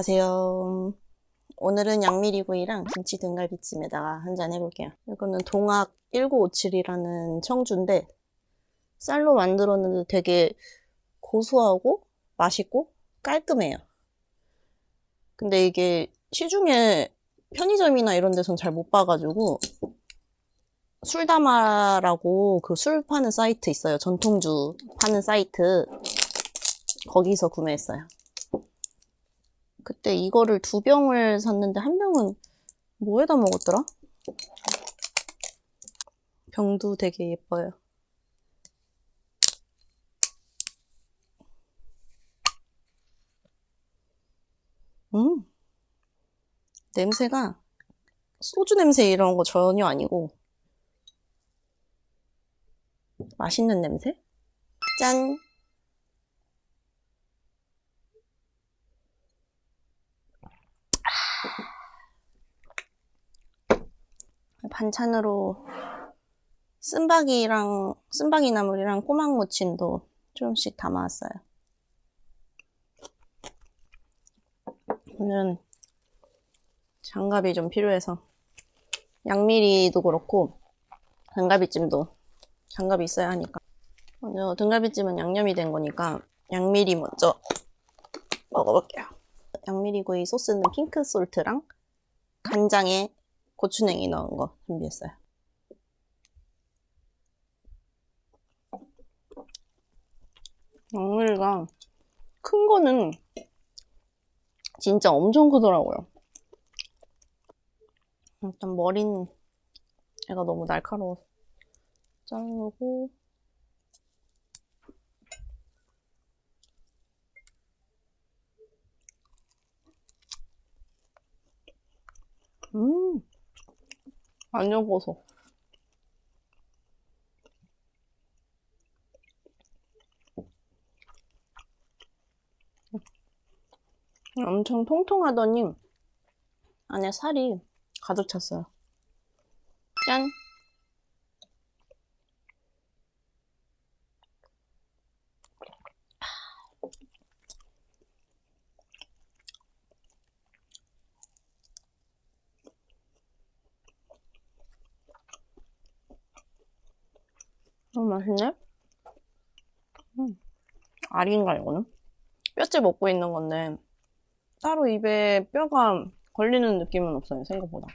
안녕하세요. 오늘은 양미리구이랑 김치 등갈비찜에다가 한잔 해볼게요. 이거는 동학 1957이라는 청주인데 쌀로 만들었는데 되게 고소하고 맛있고 깔끔해요. 근데 이게 시중에 편의점이나 이런 데선 잘 못 봐가지고 술다마라고 그 술 파는 사이트 있어요. 전통주 파는 사이트. 거기서 구매했어요. 그때 이거를 두 병을 샀는데 한 병은 뭐에다 먹었더라? 병도 되게 예뻐요. 음, 냄새가 소주 냄새 이런 거 전혀 아니고 맛있는 냄새? 짠! 반찬으로 쓴바기랑 쓴바기 나물이랑 꼬막 무침도 조금씩 담아왔어요. 오늘은 장갑이 좀 필요해서 양미리도 그렇고 등갈비찜도 장갑이 있어야 하니까 먼저 등갈비찜은 양념이 된 거니까 양미리 먼저 먹어볼게요. 양미리구이 소스는 핑크 솔트랑 간장에 고추냉이 넣은 거 준비했어요. 양미리가 큰 거는 진짜 엄청 크더라고요. 일단 머리는 애가 너무 날카로워서 자르고 음 완전 고소 엄청 통통하더니 안에 살이 가득 찼어요. 짠! 맛있네? 음. 알인가, 이거는? 뼈째 먹고 있는 건데, 따로 입에 뼈가 걸리는 느낌은 없어요, 생각보다.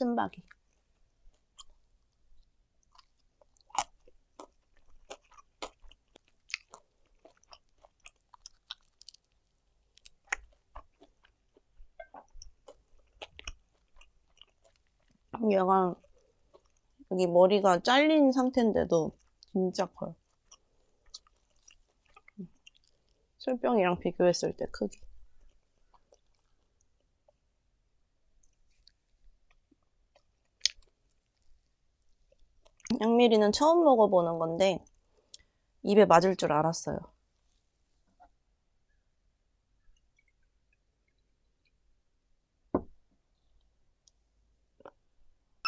쓴바기. 얘가 여기 머리가 잘린 상태인데도 진짜 커요. 술병이랑 비교했을 때 크기. 양미리는 처음 먹어보는 건데 입에 맞을 줄 알았어요.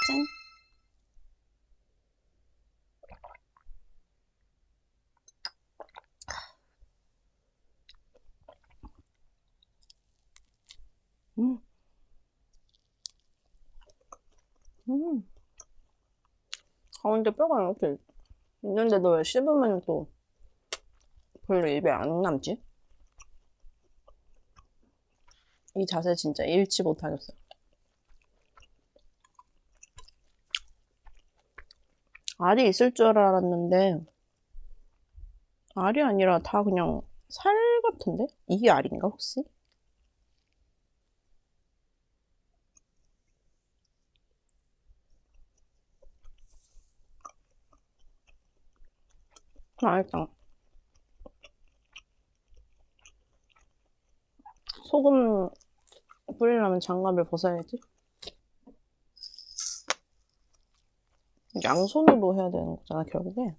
짠! 음. 음. 가운데 뼈가 이렇게 있는데도 왜 씹으면 또 별로 입에 안 남지? 이 자세 진짜 잃지 못하겠어요. 알이 있을 줄 알았는데 알이 아니라 다 그냥 살 같은데? 이게 알인가 혹시? 맛있다. 소금 뿌리려면 장갑을 벗어야지. 양손으로 해야 되는 거잖아, 결국에.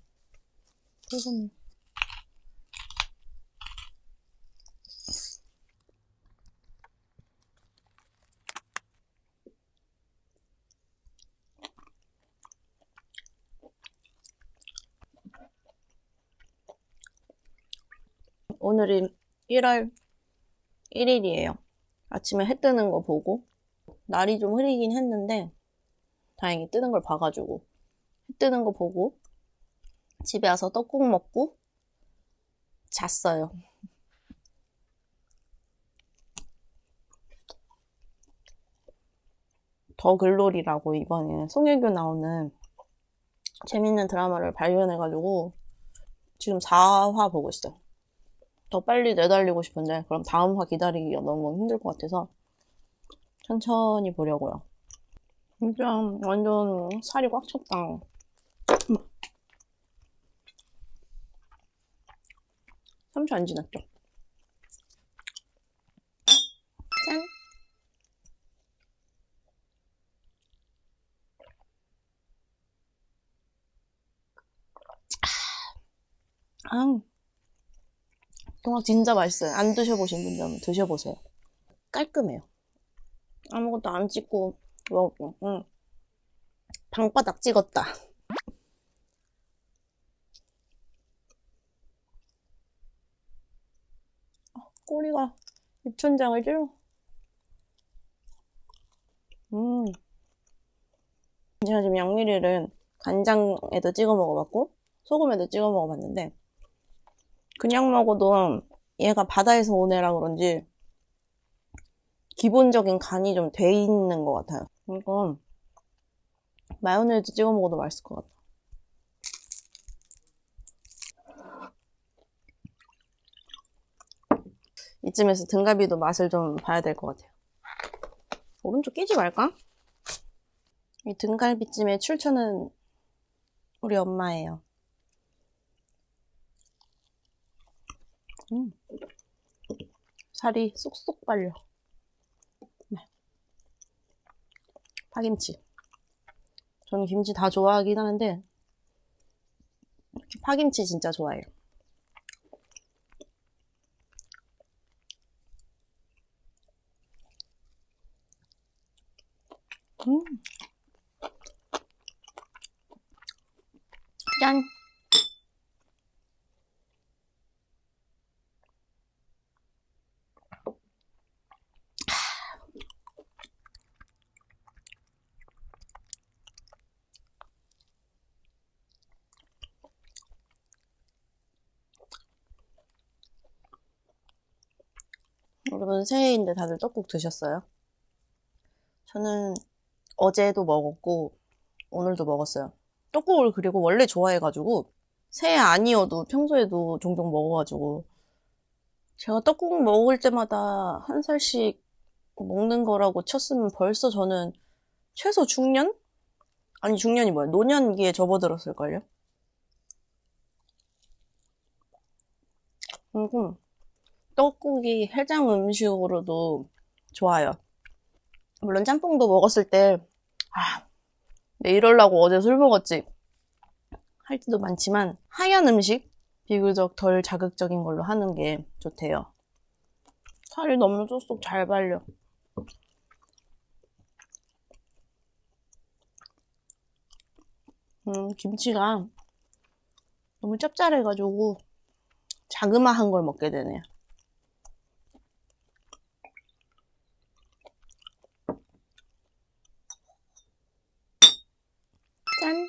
그래 오늘이 1월 1일이에요. 아침에 해 뜨는 거 보고 날이 좀 흐리긴 했는데 다행히 뜨는 걸 봐가지고 해 뜨는 거 보고 집에 와서 떡국 먹고 잤어요. 더 글로리라고 이번에 송혜교 나오는 재밌는 드라마를 발견해가지고 지금 4화 보고 있어요. 더 빨리 내달리고 싶은데 그럼 다음 화 기다리기가 너무 힘들 것 같아서 천천히 보려고요. 진짜 완전 살이 꽉 찼다. 삼초안 지났죠? 짠! 아, 동학 진짜 맛있어요. 안 드셔보신 분들 한번 드셔보세요. 깔끔해요. 아무것도 안 찍고 먹고, 응. 방바닥 찍었다. 꼬리가 입천장을 찔러. 음. 제가 지금 양미리를 간장에도 찍어 먹어봤고, 소금에도 찍어 먹어봤는데, 그냥 먹어도 얘가 바다에서 온 애라 그런지, 기본적인 간이 좀 돼 있는 것 같아요. 이건 마요네즈 찍어 먹어도 맛있을 것 같아. 이쯤에서 등갈비도 맛을 좀 봐야 될 것 같아요. 오른쪽 끼지 말까? 이 등갈비찜의 출처는 우리 엄마예요. 음. 살이 쏙쏙 빨려. 네. 파김치. 저는 김치 다 좋아하긴 하는데 파김치 진짜 좋아해요. 음. 짠. 여러분 새해인데 다들 떡국 드셨어요? 저는 어제도 먹었고 오늘도 먹었어요. 떡국을 그리고 원래 좋아해가지고 새해 아니어도 평소에도 종종 먹어가지고 제가 떡국 먹을 때마다 한 살씩 먹는 거라고 쳤으면 벌써 저는 최소 중년? 아니 중년이 뭐야 노년기에 접어들었을걸요? 그리고 떡국이 해장 음식으로도 좋아요. 물론 짬뽕도 먹었을 때, 아, 내 이럴라고 어제 술 먹었지. 할 때도 많지만, 하얀 음식? 비교적 덜 자극적인 걸로 하는 게 좋대요. 살이 너무 쏙쏙 잘 발려. 음, 김치가 너무 짭짤해가지고 자그마한 걸 먹게 되네요. 짠!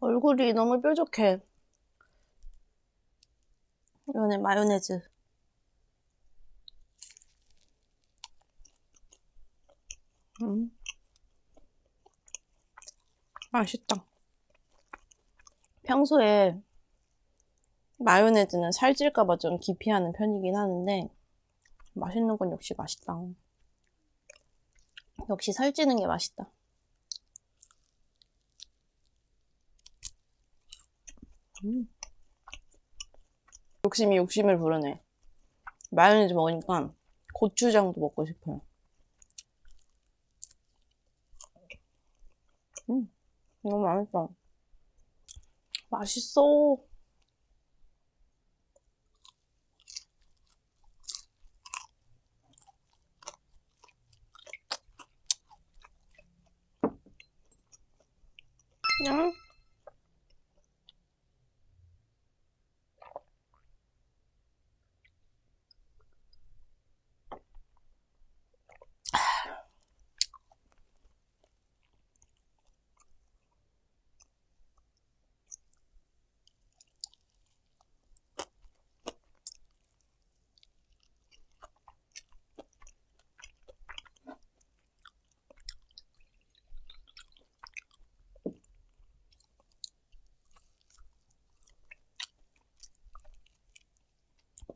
얼굴이 너무 뾰족해. 이번에 마요네즈. 음. 맛있다. 평소에 마요네즈는 살찔까봐 좀 기피하는 편이긴 하는데, 맛있는 건 역시 맛있다. 역시 살찌는 게 맛있다. 음. 욕심이 욕심을 부르네. 마요네즈 먹으니까 고추장도 먹고 싶어요. 음, 너무 맛있다. 맛있어. 그냥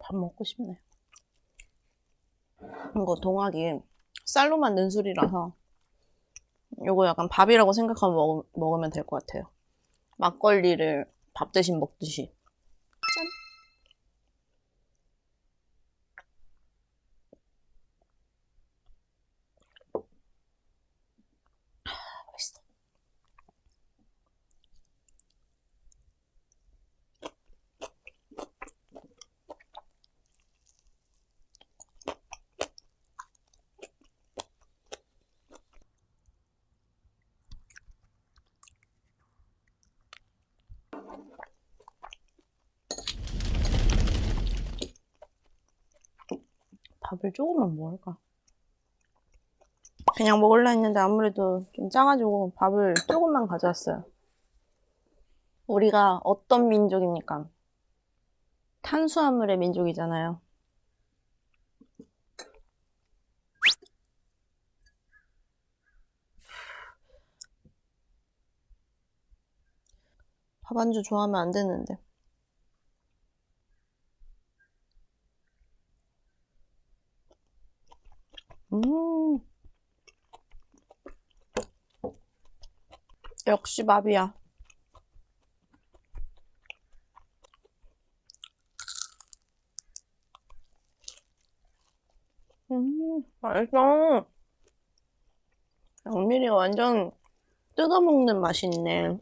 밥 먹고 싶네. 이거 동학이 쌀로 만든 술이라서 이거 약간 밥이라고 생각하면 먹, 먹으면 될 것 같아요. 막걸리를 밥 대신 먹듯이. 밥을 조금만 먹을까? 그냥 먹을라 했는데 아무래도 좀 짜가지고 밥을 조금만 가져왔어요. 우리가 어떤 민족입니까? 탄수화물의 민족이잖아요. 밥 안주 좋아하면 안 되는데. 음. 역시 밥이야. 음, 맛있어. 양미리 완전 뜯어 먹는 맛이 있네.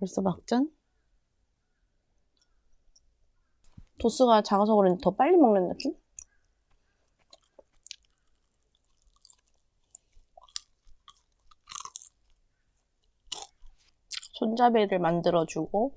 벌써 막잔? 도수가 작아서 그런지 더 빨리 먹는 느낌? 손잡이를 만들어주고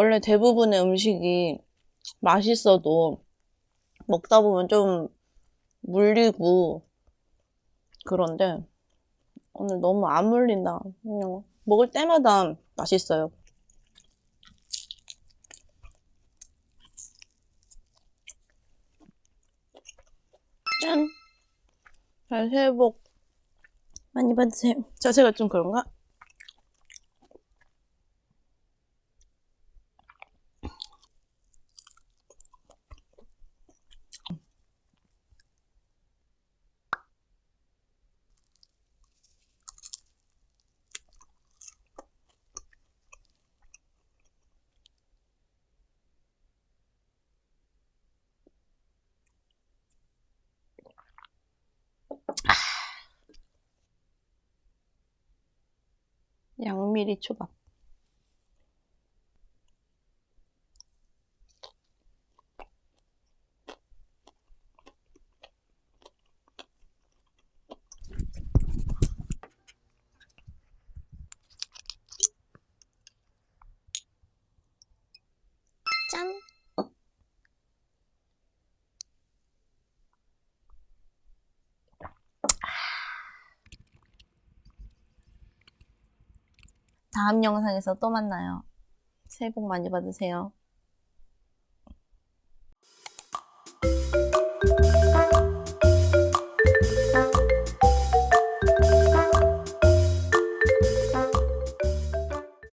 원래 대부분의 음식이 맛있어도 먹다 보면 좀 물리고 그런데 오늘 너무 안 물린다. 그냥 먹을 때마다 맛있어요. 짠! 잘 새해 복 많이 받으세요. 자세가 좀 그런가? 양미리 초밥. 다음 영상에서 또 만나요. 새해 복 많이 받으세요.